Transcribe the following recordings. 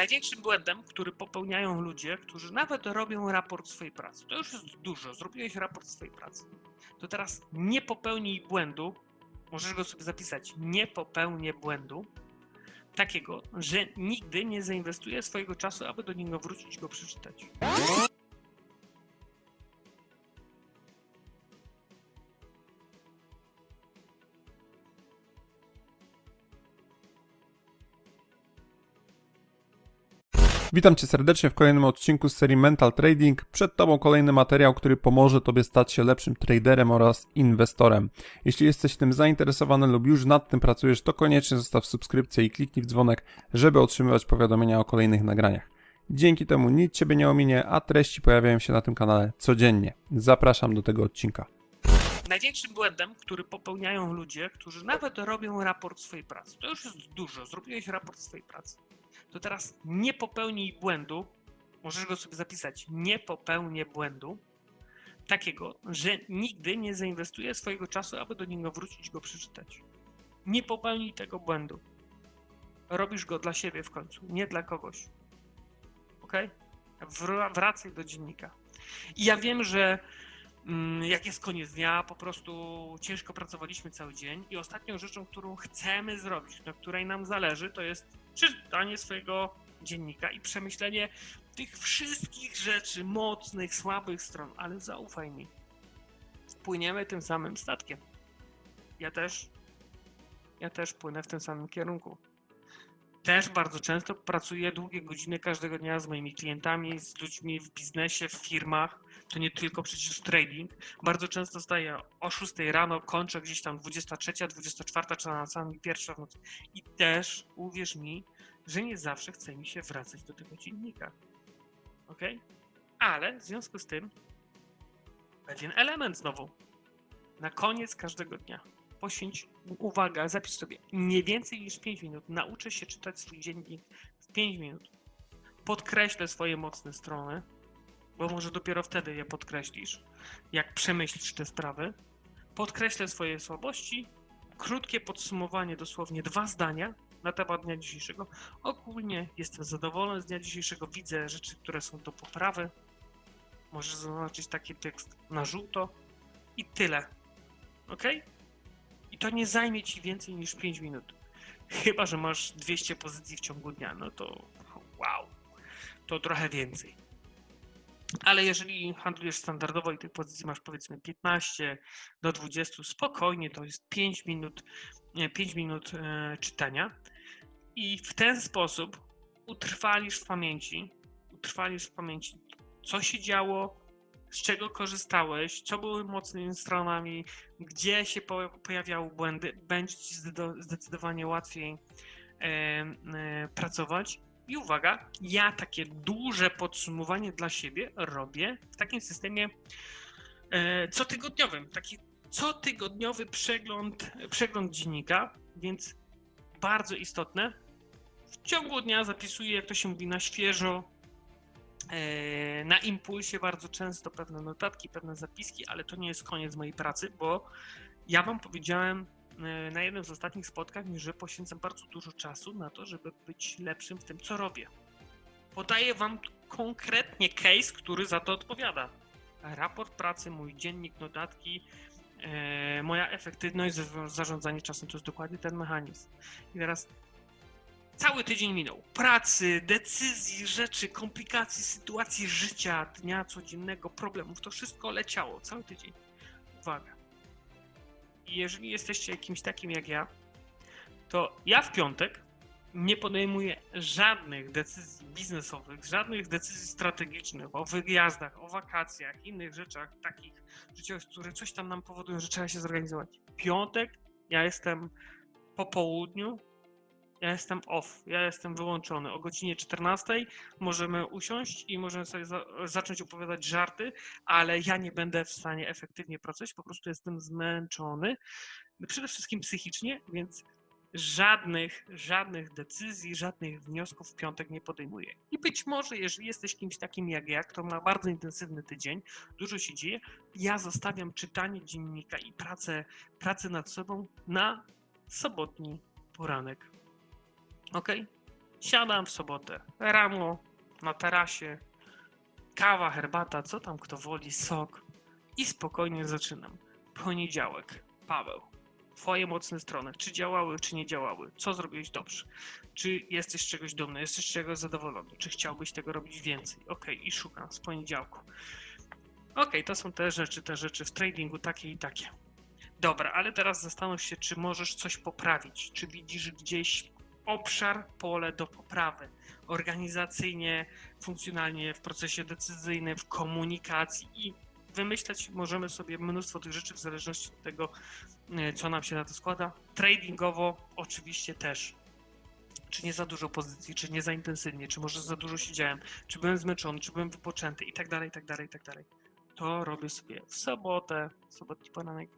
Największym błędem, który popełniają ludzie, którzy nawet robią raport swojej pracy, to już jest dużo, zrobiłeś raport swojej pracy, to teraz nie popełnij błędu, możesz go sobie zapisać, nie popełnię błędu takiego, że nigdy nie zainwestuję swojego czasu, aby do niego wrócić go przeczytać. Witam Cię serdecznie w kolejnym odcinku z serii Mental Trading. Przed Tobą kolejny materiał, który pomoże Tobie stać się lepszym traderem oraz inwestorem. Jeśli jesteś tym zainteresowany lub już nad tym pracujesz, to koniecznie zostaw subskrypcję i kliknij w dzwonek, żeby otrzymywać powiadomienia o kolejnych nagraniach. Dzięki temu nic Ciebie nie ominie, a treści pojawiają się na tym kanale codziennie. Zapraszam do tego odcinka. Największym błędem, który popełniają ludzie, którzy nawet robią raport swojej pracy, to już jest dużo, zrobiłeś raport swojej pracy, to teraz nie popełnij błędu, możesz go sobie zapisać, nie popełnię błędu takiego, że nigdy nie zainwestuję swojego czasu, aby do niego wrócić go przeczytać. Nie popełnij tego błędu. Robisz go dla siebie w końcu, nie dla kogoś. Ok? Wr- wracaj do dziennika. I ja wiem, że mm, jak jest koniec dnia, po prostu ciężko pracowaliśmy cały dzień i ostatnią rzeczą, którą chcemy zrobić, na której nam zależy, to jest czytanie swojego dziennika i przemyślenie tych wszystkich rzeczy, mocnych, słabych stron, ale zaufaj mi, płyniemy tym samym statkiem. Ja też, ja też płynę w tym samym kierunku. Też bardzo często pracuję długie godziny każdego dnia z moimi klientami, z ludźmi w biznesie, w firmach. To nie tylko przecież trading. Bardzo często staję o 6 rano, kończę gdzieś tam 23, 24 czy na samym pierwsza w nocy. I też uwierz mi, że nie zawsze chce mi się wracać do tego dziennika. Ok? Ale w związku z tym pewien element znowu. Na koniec każdego dnia poświęć uwaga, zapisz sobie nie więcej niż 5 minut. Nauczę się czytać swój dziennik w 5 minut. Podkreślę swoje mocne strony, bo może dopiero wtedy je podkreślisz, jak przemyślisz te sprawy. Podkreślę swoje słabości. Krótkie podsumowanie, dosłownie dwa zdania na temat dnia dzisiejszego. Ogólnie jestem zadowolony z dnia dzisiejszego. Widzę rzeczy, które są do poprawy. Możesz zaznaczyć taki tekst na żółto i tyle. Ok? I to nie zajmie ci więcej niż 5 minut. Chyba, że masz 200 pozycji w ciągu dnia, no to wow, to trochę więcej. Ale jeżeli handlujesz standardowo i tych pozycji masz powiedzmy 15 do 20, spokojnie to jest 5 minut, nie, 5 minut e, czytania. I w ten sposób utrwalisz w pamięci, utrwalisz w pamięci, co się działo, z czego korzystałeś, co były mocnymi stronami, gdzie się po, pojawiały błędy, będzie ci zdecydowanie łatwiej e, e, pracować. I uwaga, ja takie duże podsumowanie dla siebie robię w takim systemie e, cotygodniowym. Taki cotygodniowy przegląd, przegląd dziennika, więc bardzo istotne. W ciągu dnia zapisuję, jak to się mówi, na świeżo, e, na impulsie bardzo często pewne notatki, pewne zapiski, ale to nie jest koniec mojej pracy, bo ja wam powiedziałem na jednym z ostatnich spotkań, że poświęcam bardzo dużo czasu na to, żeby być lepszym w tym, co robię. Podaję wam konkretnie case, który za to odpowiada. Raport pracy, mój dziennik, notatki, e, moja efektywność, za- zarządzanie czasem to jest dokładnie ten mechanizm. I teraz cały tydzień minął. Pracy, decyzji, rzeczy, komplikacji, sytuacji życia, dnia codziennego, problemów. To wszystko leciało cały tydzień. Uwaga. Jeżeli jesteście kimś takim jak ja, to ja w piątek nie podejmuję żadnych decyzji biznesowych, żadnych decyzji strategicznych o wyjazdach, o wakacjach, innych rzeczach takich życiowych, które coś tam nam powodują, że trzeba się zorganizować. Piątek ja jestem po południu, ja jestem off, ja jestem wyłączony. O godzinie 14 możemy usiąść i możemy sobie za zacząć opowiadać żarty, ale ja nie będę w stanie efektywnie pracować, po prostu jestem zmęczony. Przede wszystkim psychicznie, więc żadnych, żadnych decyzji, żadnych wniosków w piątek nie podejmuję. I być może, jeżeli jesteś kimś takim jak ja, kto ma bardzo intensywny tydzień, dużo się dzieje, ja zostawiam czytanie dziennika i pracę, pracę nad sobą na sobotni poranek. Ok? Siadam w sobotę rano na tarasie, kawa, herbata, co tam kto woli, sok i spokojnie zaczynam. Poniedziałek, Paweł. Twoje mocne strony, czy działały, czy nie działały? Co zrobiłeś dobrze? Czy jesteś czegoś dumny, jesteś czegoś zadowolony? Czy chciałbyś tego robić więcej? Ok, i szukam z poniedziałku. Ok, to są te rzeczy, te rzeczy w tradingu takie i takie. Dobra, ale teraz zastanów się, czy możesz coś poprawić, czy widzisz gdzieś obszar, pole do poprawy organizacyjnie, funkcjonalnie, w procesie decyzyjnym, w komunikacji i wymyślać możemy sobie mnóstwo tych rzeczy w zależności od tego, e, co nam się na to składa. Tradingowo oczywiście też. Czy nie za dużo pozycji, czy nie za intensywnie, czy może za dużo siedziałem, czy byłem zmęczony, czy byłem wypoczęty i tak dalej, i tak dalej, i tak dalej. To robię sobie w sobotę, sobotni poranek.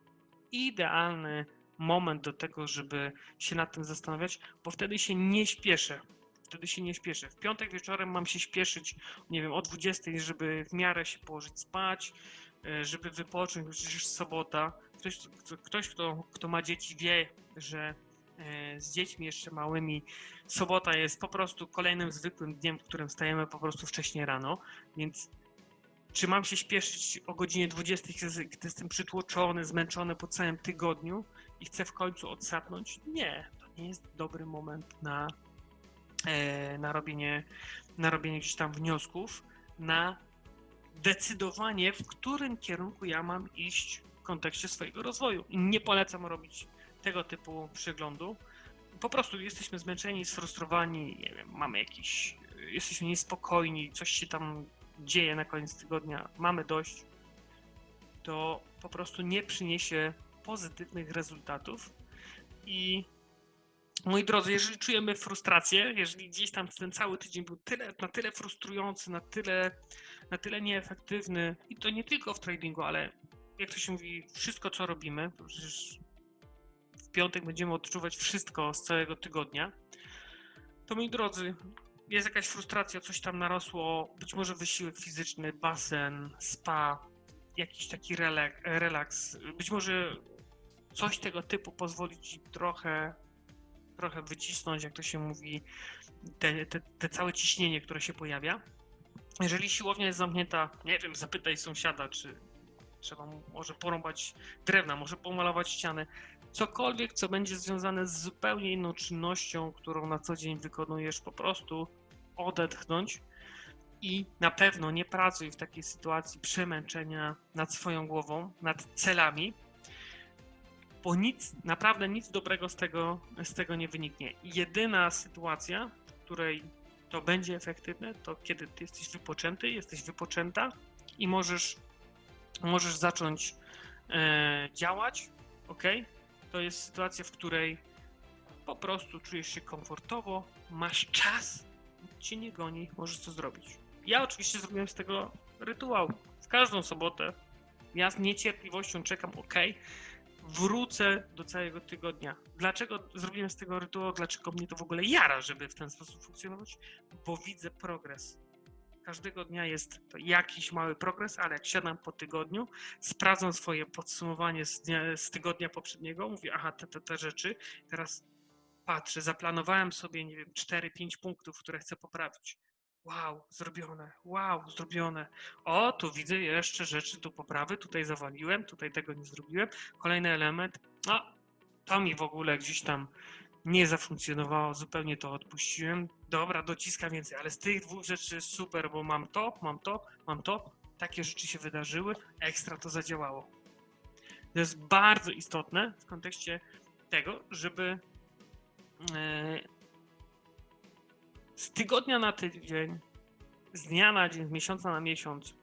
Idealny moment do tego, żeby się nad tym zastanawiać, bo wtedy się nie śpieszę. Wtedy się nie śpieszę. W piątek wieczorem mam się śpieszyć, nie wiem, o 20, żeby w miarę się położyć spać, e, żeby wypocząć, przecież sobota. Ktoś, kto- ktoś kto, kto ma dzieci, wie, że e, z dziećmi jeszcze małymi sobota jest po prostu kolejnym zwykłym dniem, w którym wstajemy po prostu wcześniej rano, więc czy mam się śpieszyć o godzinie 20, kiedy kiedy jestem przytłoczony, zmęczony po całym tygodniu i chcę w końcu odsapnąć? Nie, to nie jest dobry moment na, e, na, robienie, na robienie gdzieś tam wniosków, na decydowanie, w którym kierunku ja mam iść w kontekście swojego rozwoju. I nie polecam robić tego typu przeglądu. Po prostu jesteśmy zmęczeni, sfrustrowani, nie wiem, mamy jakiś, jesteśmy niespokojni, coś się tam dzieje na koniec tygodnia, mamy dość, to po prostu nie przyniesie pozytywnych rezultatów. I moi drodzy, jeżeli czujemy frustrację, jeżeli gdzieś tam ten cały tydzień był tyle, na tyle frustrujący, na tyle, na tyle nieefektywny, i to nie tylko w tradingu, ale jak to się mówi, wszystko co robimy, bo przecież w piątek będziemy odczuwać wszystko z całego tygodnia, to moi drodzy, jest jakaś frustracja, coś tam narosło, być może wysiłek fizyczny, basen, spa, jakiś taki relak- relaks, być może coś tego typu pozwoli ci trochę, trochę wycisnąć, jak to się mówi, te, te, te całe ciśnienie, które się pojawia. Jeżeli siłownia jest zamknięta, nie wiem, zapytaj sąsiada, czy trzeba może porąbać drewna, może pomalować ściany, cokolwiek, co będzie związane z zupełnie inną czynnością, którą na co dzień wykonujesz, po prostu odetchnąć i na pewno nie pracuj w takiej sytuacji przemęczenia nad swoją głową, nad celami, bo nic, naprawdę nic dobrego z tego, z tego nie wyniknie. Jedyna sytuacja, w której to będzie efektywne, to kiedy ty jesteś wypoczęty, jesteś wypoczęta i możesz, możesz zacząć e, działać, ok? To jest sytuacja, w której po prostu czujesz się komfortowo, masz czas, cię nie goni, możesz to zrobić. Ja oczywiście zrobiłem z tego rytuał. W każdą sobotę ja z niecierpliwością czekam, ok, wrócę do całego tygodnia. Dlaczego zrobiłem z tego rytuał? Dlaczego mnie to w ogóle jara, żeby w ten sposób funkcjonować? Bo widzę progres. Każdego dnia jest jakiś mały progres, ale jak siadam po tygodniu, sprawdzam swoje podsumowanie z, dnia, z tygodnia poprzedniego, mówię, aha, te, te, te rzeczy, teraz patrzę, zaplanowałem sobie, nie wiem, 4-5 punktów, które chcę poprawić. Wow, zrobione, wow, zrobione. O, tu widzę jeszcze rzeczy do poprawy, tutaj zawaliłem, tutaj tego nie zrobiłem. Kolejny element, a to mi w ogóle gdzieś tam nie zafunkcjonowało, zupełnie to odpuściłem. Dobra, dociskam więcej, ale z tych dwóch rzeczy super, bo mam to, mam to, mam to. Takie rzeczy się wydarzyły, ekstra to zadziałało. To jest bardzo istotne w kontekście tego, żeby e, z tygodnia na tydzień, z dnia na dzień, z miesiąca na miesiąc,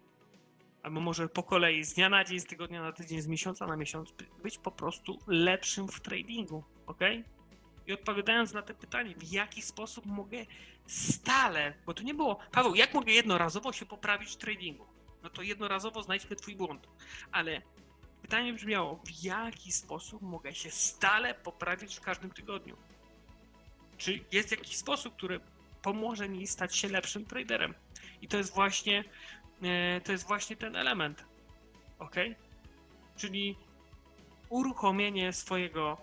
albo może po kolei, z dnia na dzień, z tygodnia na tydzień, z miesiąca na miesiąc, by- być po prostu lepszym w tradingu, ok? I odpowiadając na te pytanie, w jaki sposób mogę stale, bo to nie było, Paweł, jak mogę jednorazowo się poprawić w tradingu? No to jednorazowo znajdźmy twój błąd, ale pytanie brzmiało, w jaki sposób mogę się stale poprawić w każdym tygodniu? Czy jest jakiś sposób, który pomoże mi stać się lepszym traderem? I to jest właśnie, e, to jest właśnie ten element, ok? Czyli uruchomienie swojego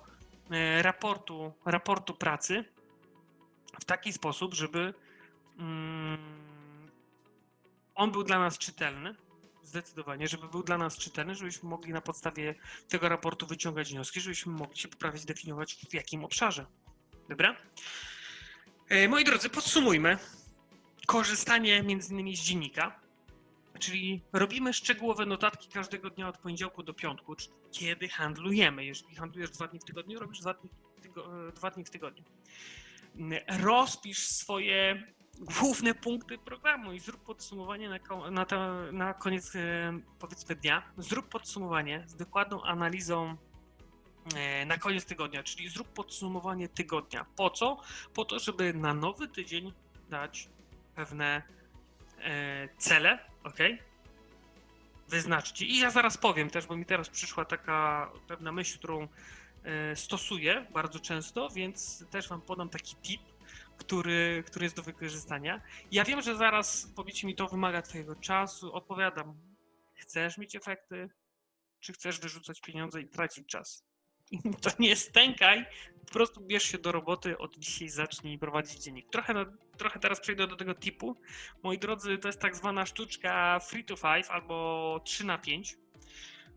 e, raportu, raportu pracy w taki sposób, żeby mm, on był dla nas czytelny, zdecydowanie, żeby był dla nas czytelny, żebyśmy mogli na podstawie tego raportu wyciągać wnioski, żebyśmy mogli się poprawić, definiować w jakim obszarze. Dobra? E, Moi drodzy, podsumujmy. Korzystanie między innymi z dziennika, czyli robimy szczegółowe notatki każdego dnia od poniedziałku do piątku, kiedy handlujemy. Jeżeli handlujesz dwa dni w tygodniu, robisz dwa dni, tygo- e, dwa dni w tygodniu. Mm, Rozpisz swoje główne punkty programu i zrób podsumowanie na, na, to, na koniec e, powiedzmy dnia. Zrób podsumowanie z dokładną analizą na koniec tygodnia, czyli zrób podsumowanie tygodnia. Po co? Po to, żeby na nowy tydzień dać pewne e, cele, ok? Wyznaczcie. I ja zaraz powiem też, bo mi teraz przyszła taka pewna myśl, którą e, stosuję bardzo często, więc też wam podam taki tip, który, który jest do wykorzystania. Ja wiem, że zaraz powiecie mi, to wymaga twojego czasu. Odpowiadam, chcesz mieć efekty, czy chcesz wyrzucać pieniądze i tracić czas? To nie stękaj, po prostu bierz się do roboty, od dzisiaj zacznij prowadzić dziennik. Trochę, trochę teraz przejdę do tego tipu. Moi drodzy, to jest tak zwana sztuczka free to 5 albo 3 na 5.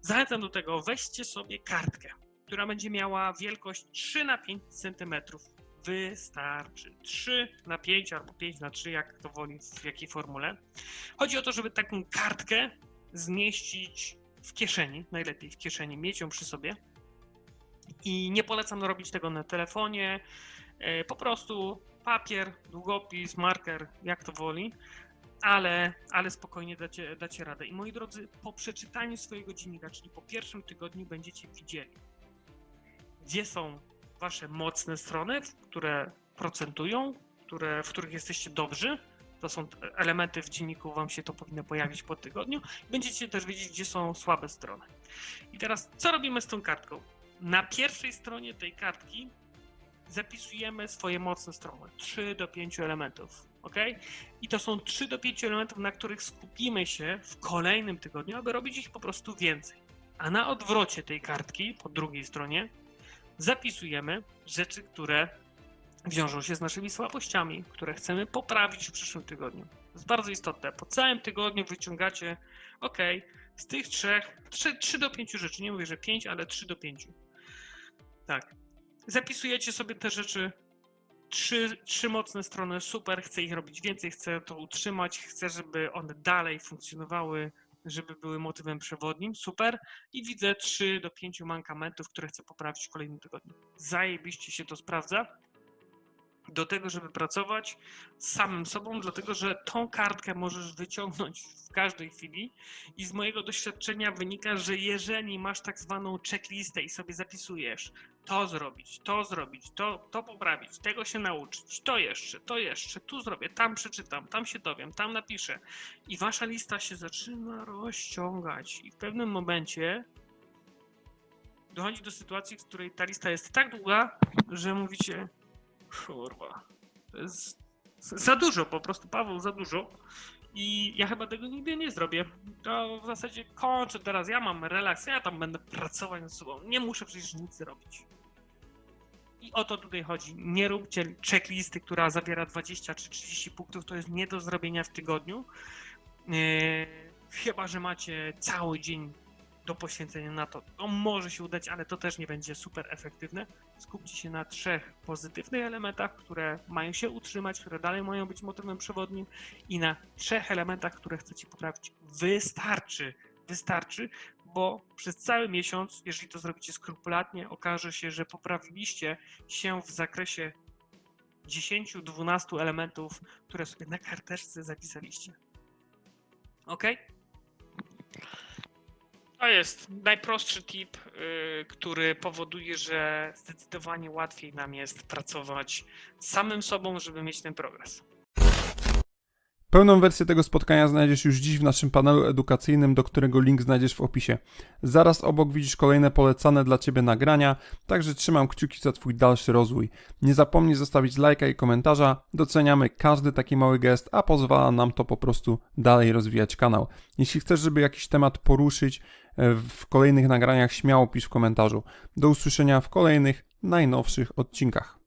Zachęcam do tego, weźcie sobie kartkę, która będzie miała wielkość 3 na 5 cm. Wystarczy. 3 na 5 albo 5 na 3, jak to woli, w jakiej formule. Chodzi o to, żeby taką kartkę zmieścić w kieszeni, najlepiej w kieszeni, mieć ją przy sobie. I nie polecam robić tego na telefonie. E, Po prostu papier, długopis, marker, jak to woli, ale, ale spokojnie dacie, dacie radę. I moi drodzy, po przeczytaniu swojego dziennika, czyli po pierwszym tygodniu, będziecie widzieli, gdzie są wasze mocne strony, które procentują, które, w których jesteście dobrzy. To są elementy w dzienniku, wam się to powinno pojawić po tygodniu. Będziecie też wiedzieć, gdzie są słabe strony. I teraz, co robimy z tą kartką? Na pierwszej stronie tej kartki zapisujemy swoje mocne strony. 3 do 5 elementów. ok? I to są 3 do 5 elementów, na których skupimy się w kolejnym tygodniu, aby robić ich po prostu więcej. A na odwrocie tej kartki, po drugiej stronie, zapisujemy rzeczy, które wiążą się z naszymi słabościami, które chcemy poprawić w przyszłym tygodniu. To jest bardzo istotne. Po całym tygodniu wyciągacie, ok, z tych trzech, 3, 3 do 5 rzeczy, nie mówię, że 5, ale 3 do 5. Tak. Zapisujecie sobie te rzeczy. Trzy, trzy mocne strony, super, chcę ich robić więcej, chcę to utrzymać, chcę, żeby one dalej funkcjonowały, żeby były motywem przewodnim, super. I widzę 3 do 5 mankamentów, które chcę poprawić w kolejnym tygodniu. Zajebiście się to sprawdza do tego, żeby pracować z samym sobą, dlatego że tą kartkę możesz wyciągnąć w każdej chwili i z mojego doświadczenia wynika, że jeżeli masz tak zwaną checklistę i sobie zapisujesz to zrobić, to zrobić, to, to poprawić, tego się nauczyć, to jeszcze, to jeszcze, tu zrobię, tam przeczytam, tam się dowiem, tam napiszę i wasza lista się zaczyna rozciągać i w pewnym momencie dochodzi do sytuacji, w której ta lista jest tak długa, że mówicie kurwa, to jest za dużo po prostu, Paweł, za dużo. I ja chyba tego nigdy nie zrobię. To w zasadzie kończę teraz. Ja mam relaks, ja tam będę pracować nad sobą. Nie muszę przecież nic robić. I o to tutaj chodzi. Nie róbcie checklisty, która zawiera 20 czy 30 punktów. To jest nie do zrobienia w tygodniu. Yy, chyba, że macie cały dzień do poświęcenia na to. To może się udać, ale to też nie będzie super efektywne. Skupcie się na trzech pozytywnych elementach, które mają się utrzymać, które dalej mają być motywem przewodnim i na trzech elementach, które chcecie poprawić. Wystarczy, wystarczy, bo przez cały miesiąc, jeżeli to zrobicie skrupulatnie, okaże się, że poprawiliście się w zakresie 10-12 elementów, które sobie na karteczce zapisaliście. Ok? To jest najprostszy tip, y, który powoduje, że zdecydowanie łatwiej nam jest pracować samym sobą, żeby mieć ten progres. Pełną wersję tego spotkania znajdziesz już dziś w naszym panelu edukacyjnym, do którego link znajdziesz w opisie. Zaraz obok widzisz kolejne polecane dla Ciebie nagrania, także trzymam kciuki za Twój dalszy rozwój. Nie zapomnij zostawić lajka i komentarza, doceniamy każdy taki mały gest, a pozwala nam to po prostu dalej rozwijać kanał. Jeśli chcesz, żeby jakiś temat poruszyć w kolejnych nagraniach, śmiało pisz w komentarzu. Do usłyszenia w kolejnych, najnowszych odcinkach.